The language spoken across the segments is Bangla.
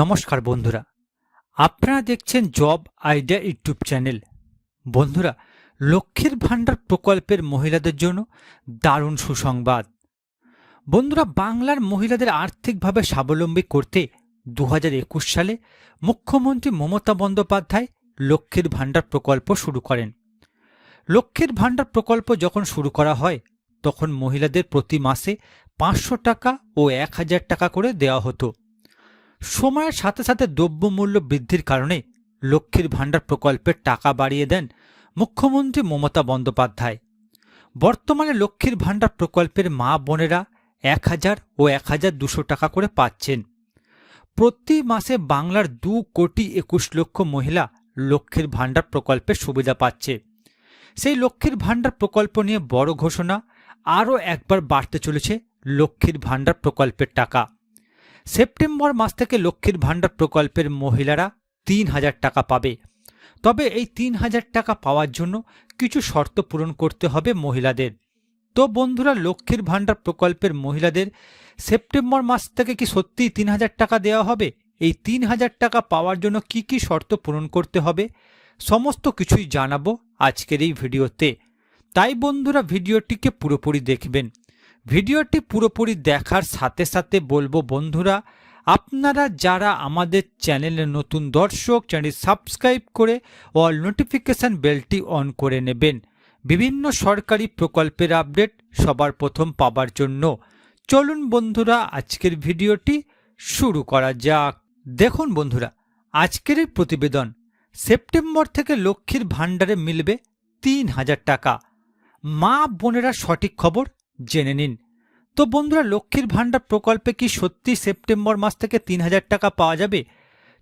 নমস্কার বন্ধুরা। আপনারা দেখছেন জব আইডিয়া ইউটিউব চ্যানেল। বন্ধুরা, লক্ষ্মীর ভাণ্ডার প্রকল্পের মহিলাদের জন্য দারুণ সুসংবাদ। বন্ধুরা, বাংলার মহিলাদের আর্থিকভাবে স্বাবলম্বী করতে দু হাজার একুশ সালে মুখ্যমন্ত্রী মমতা বন্দ্যোপাধ্যায় লক্ষ্মীর ভাণ্ডার প্রকল্প শুরু করেন। লক্ষ্মীর ভাণ্ডার প্রকল্প যখন শুরু করা হয়, তখন মহিলাদের প্রতি মাসে পাঁচশো টাকা ও এক হাজার টাকা করে দেওয়া হতো। সময়ের সাথে সাথে দ্রব্যমূল্য বৃদ্ধির কারণে লক্ষ্মীর ভাণ্ডার প্রকল্পের টাকা বাড়িয়ে দেন মুখ্যমন্ত্রী মমতা বন্দ্যোপাধ্যায়। বর্তমানে লক্ষ্মীর ভাণ্ডার প্রকল্পের মা বোনেরা এক হাজার ও এক হাজার দুশো টাকা করে পাচ্ছেন। প্রতি মাসে বাংলার দু কোটি একুশ লক্ষ মহিলা লক্ষ্মীর ভাণ্ডার প্রকল্পের সুবিধা পাচ্ছে। সেই লক্ষ্মীর ভাণ্ডার প্রকল্প নিয়ে বড় ঘোষণা আরও একবার বাড়তে চলেছে লক্ষ্মীর ভাণ্ডার প্রকল্পের টাকা। সেপ্টেম্বর মাস থেকে লক্ষ্মীর ভাণ্ডার প্রকল্পের মহিলারা তিন হাজার টাকা পাবে। তবে এই তিন হাজার টাকা পাওয়ার জন্য কিছু শর্ত পূরণ করতে হবে মহিলাদের। তো বন্ধুরা, লক্ষ্মীর ভাণ্ডার প্রকল্পের মহিলাদের সেপ্টেম্বর মাস থেকে কি সত্যিই তিন হাজার টাকা দেওয়া হবে? এই তিন হাজার টাকা পাওয়ার জন্য কি কি শর্ত পূরণ করতে হবে? সমস্ত কিছুই জানাব আজকের এই ভিডিওতে। তাই বন্ধুরা, ভিডিওটিকে পুরোপুরি দেখবেন। ভিডিওটি পুরোপুরি দেখার সাথে সাথে বলব বন্ধুরা, আপনারা যারা আমাদের চ্যানেলের নতুন দর্শক চ্যানেল সাবস্ক্রাইব করে অল নোটিফিকেশান বেলটি অন করে নেবেন। বিভিন্ন সরকারি প্রকল্পের আপডেট সবার প্রথম পাবার জন্য। চলুন বন্ধুরা, আজকের ভিডিওটি শুরু করা যাক। দেখুন বন্ধুরা, আজকের প্রতিবেদন সেপ্টেম্বর থেকে লক্ষ্মীর ভাণ্ডারে মিলবে তিন হাজার টাকা। মা বোনেরা সঠিক খবর জেনে নিন। তো বন্ধুরা, লক্ষ্মীর ভাণ্ডার প্রকল্পে কি সত্যি সেপ্টেম্বর মাস থেকে তিন হাজার টাকা পাওয়া যাবে?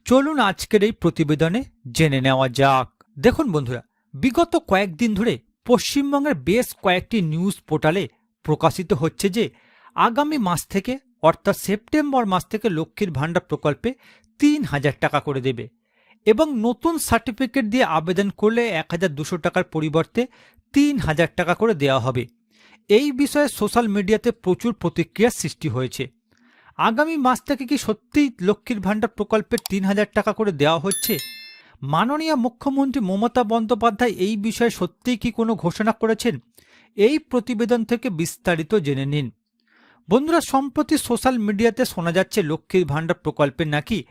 চলুন আজকের এই প্রতিবেদনে জেনে নেওয়া যাক। দেখুন বন্ধুরা, বিগত কয়েকদিন ধরে পশ্চিমবঙ্গের বেশ কয়েকটি নিউজ পোর্টালে প্রকাশিত হচ্ছে যে, আগামী মাস থেকে, অর্থাৎ সেপ্টেম্বর মাস থেকে লক্ষ্মীর ভাণ্ডার প্রকল্পে তিন হাজার টাকা করে দেবে এবং নতুন সার্টিফিকেট দিয়ে আবেদন করলে এক হাজার দুশো টাকার পরিবর্তে তিন হাজার টাকা করে দেওয়া হবে। এই বিষয়ে সোশ্যাল মিডিয়াতে প্রচুর প্রতিক্রিয়ার সৃষ্টি হয়েছে। আগামী মাস থেকে কি সত্যিই লক্ষ্মীর ভাণ্ডার প্রকল্পের তিন হাজার টাকা করে দেওয়া হচ্ছে? মাননীয় মুখ্যমন্ত্রী মমতা বন্দ্যোপাধ্যায় এই বিষয়ে সত্যিই কি কোনো ঘোষণা করেছেন? এই প্রতিবেদন থেকে বিস্তারিত জেনে নিন। বন্ধুরা, সম্প্রতি সোশ্যাল মিডিয়াতে শোনা যাচ্ছে লক্ষ্মীর ভাণ্ডার প্রকল্পে নাকি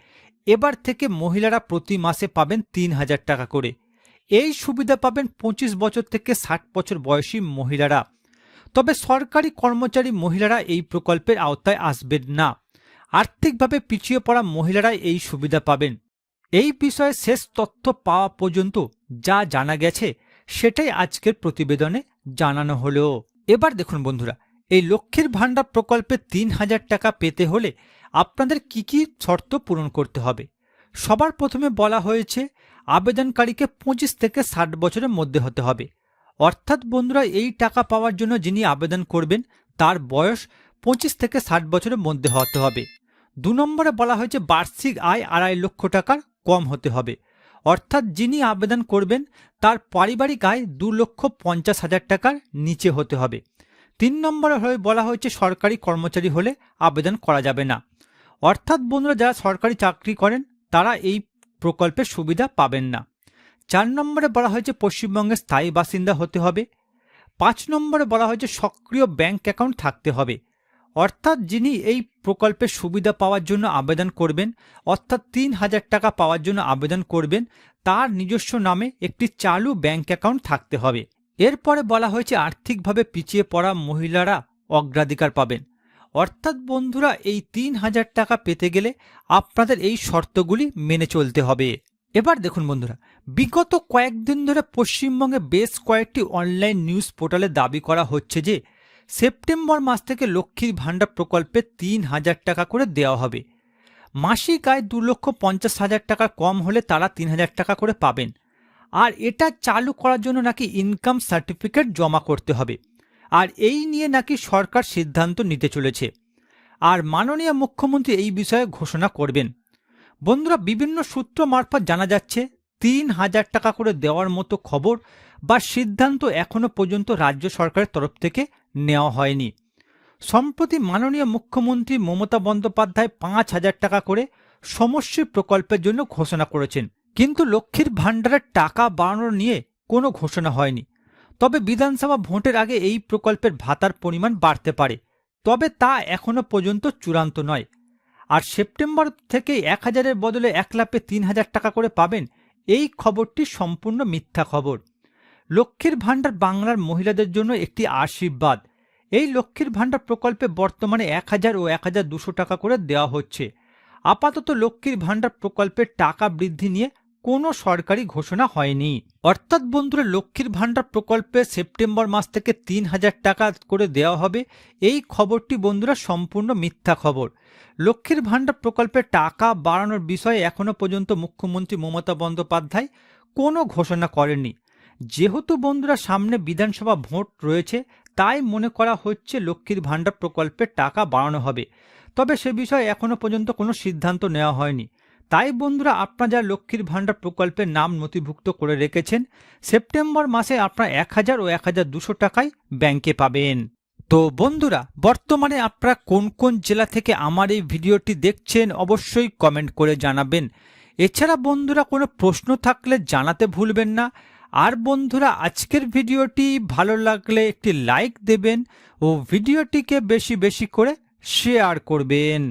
এবার থেকে মহিলারা প্রতি মাসে পাবেন তিন হাজার টাকা করে। এই সুবিধা পাবেন পঁচিশ বছর থেকে ষাট বছর বয়সী মহিলারা। তবে সরকারি কর্মচারী মহিলারা এই প্রকল্পের আওতায় আসবেন না। আর্থিকভাবে পিছিয়ে পড়া মহিলারা এই সুবিধা পাবেন। এই বিষয়ে শেষ তথ্য পাওয়া পর্যন্ত যা জানা গেছে, সেটাই আজকের প্রতিবেদনে জানানো হলো। এবার দেখুন বন্ধুরা, এই লক্ষ্মীর ভাণ্ডার প্রকল্পে তিন হাজার টাকা পেতে হলে আপনাদের কি কি শর্ত পূরণ করতে হবে? সবার প্রথমে বলা হয়েছে, আবেদনকারীকে পঁচিশ থেকে ষাট বছরের মধ্যে হতে হবে। অর্থাৎ বন্ধুরা, এই টাকা পাওয়ার জন্য যিনি আবেদন করবেন, তার বয়স পঁচিশ থেকে ষাট বছরের মধ্যে হতে হবে। দু নম্বরে বলা হয়েছে, বার্ষিক আয় আড়াই লক্ষ টাকার কম হতে হবে। অর্থাৎ যিনি আবেদন করবেন, তার পারিবারিক আয় দু লক্ষ পঞ্চাশ হাজার টাকার নিচে হতে হবে। তিন নম্বরে হয়ে বলা হয়েছে, সরকারি কর্মচারী হলে আবেদন করা যাবে না। অর্থাৎ বন্ধুরা, যারা সরকারি চাকরি করেন, তারা এই প্রকল্পের সুবিধা পাবেন না। চার নম্বরে বলা হয়েছে পশ্চিমবঙ্গের স্থায়ী বাসিন্দা হতে হবে। পাঁচ নম্বরে বলা হয়েছে সক্রিয় ব্যাংক অ্যাকাউন্ট থাকতে হবে। অর্থাৎ যিনি এই প্রকল্পের সুবিধা পাওয়ার জন্য আবেদন করবেন, অর্থাৎ তিন হাজার টাকা পাওয়ার জন্য আবেদন করবেন, তার নিজস্ব নামে একটি চালু ব্যাংক অ্যাকাউন্ট থাকতে হবে। এরপরে বলা হয়েছে আর্থিকভাবে পিছিয়ে পড়া মহিলারা অগ্রাধিকার পাবেন। অর্থাৎ বন্ধুরা, এই তিন হাজার টাকা পেতে গেলে আপনাদের এই শর্তগুলি মেনে চলতে হবে। এবার দেখুন বন্ধুরা, বিগত কয়েকদিন ধরে পশ্চিমবঙ্গে বেশ কয়েকটি অনলাইন নিউজ পোর্টালে দাবি করা হচ্ছে যে, সেপ্টেম্বর মাস থেকে লক্ষ্মীর ভাণ্ডার প্রকল্পে তিন হাজার টাকা করে দেওয়া হবে। মাসিক আয় দু লক্ষ পঞ্চাশ হাজার টাকা কম হলে তারা তিন হাজার টাকা করে পাবেন। আর এটা চালু করার জন্য নাকি ইনকাম সার্টিফিকেট জমা করতে হবে। আর এই নিয়ে নাকি সরকার সিদ্ধান্ত নিতে চলেছে। আর মাননীয় মুখ্যমন্ত্রী এই বিষয়ে ঘোষণা করবেন। বন্ধুরা বিভিন্ন সূত্র মারফত জানা যাচ্ছে তিন হাজার টাকা করে দেওয়ার মতো খবর বা সিদ্ধান্ত এখনও পর্যন্ত রাজ্য সরকারের তরফ থেকে নেওয়া হয়নি। সম্প্রতি মাননীয় মুখ্যমন্ত্রী মমতা বন্দ্যোপাধ্যায় পাঁচ হাজার টাকা করে সমষ্টি প্রকল্পের জন্য ঘোষণা করেছেন। কিন্তু লক্ষ্মীর ভাণ্ডারের টাকা বাড়ানো নিয়ে কোনো ঘোষণা হয়নি। তবে বিধানসভা ভোটের আগে এই প্রকল্পের ভাতার পরিমাণ বাড়তে পারে। তবে তা এখনও পর্যন্ত চূড়ান্ত নয়। আর সেপ্টেম্বর থেকে এক হাজারের বদলে এক লাফে তিন হাজার টাকা করে পাবেন এই খবরটি সম্পূর্ণ মিথ্যা খবর। লক্ষ্মীর ভাণ্ডার বাংলার মহিলাদের জন্য একটি আশীর্বাদ। এই লক্ষ্মীর ভাণ্ডার প্রকল্পে বর্তমানে এক হাজার ও এক হাজার দুশো টাকা করে দেওয়া হচ্ছে। আপাতত লক্ষ্মীর ভাণ্ডার প্রকল্পের টাকা বৃদ্ধি নিয়ে কোনো সরকারি ঘোষণা হয়নি। অর্থাৎ বন্ধুরা, লক্ষ্মীর ভাণ্ডার প্রকল্পে সেপ্টেম্বর মাস থেকে তিন হাজার টাকা করে দেওয়া হবে। এই খবরটি বন্ধুরা সম্পূর্ণ মিথ্যা খবর। লক্ষ্মীর ভাণ্ডার প্রকল্পে টাকা বাড়ানোর বিষয়ে এখনও পর্যন্ত মুখ্যমন্ত্রী মমতা বন্দ্যোপাধ্যায় কোনো ঘোষণা করেনি যেহেতু বন্ধুরা, সামনে বিধানসভা ভোট রয়েছে, তাই মনে করা হচ্ছে লক্ষ্মীর ভাণ্ডার প্রকল্পে টাকা বাড়ানো হবে। তবে সে বিষয়ে এখনও পর্যন্ত কোনো সিদ্ধান্ত নেওয়া হয়নি। তাই বন্ধুরা আপনারা লক্ষ্মীর ভাণ্ডার প্রকল্পের নাম নথিভুক্ত করে রেখেছেন। সেপ্টেম্বর মাসে আপনারা এক হাজার ও এক হাজার দুশো টাকায় ব্যাংকে পাবেন। তো বন্ধুরা, বর্তমানে আপনারা কোন কোন জেলা থেকে আমার এই ভিডিওটি দেখছেন অবশ্যই কমেন্ট করে জানাবেন। এছাড়া বন্ধুরা, কোনো প্রশ্ন থাকলে জানাতে ভুলবেন না। আর বন্ধুরা, আজকের ভিডিওটি ভালো লাগলে একটি লাইক দেবেন ও ভিডিওটিকে বেশি বেশি করে শেয়ার করবেন।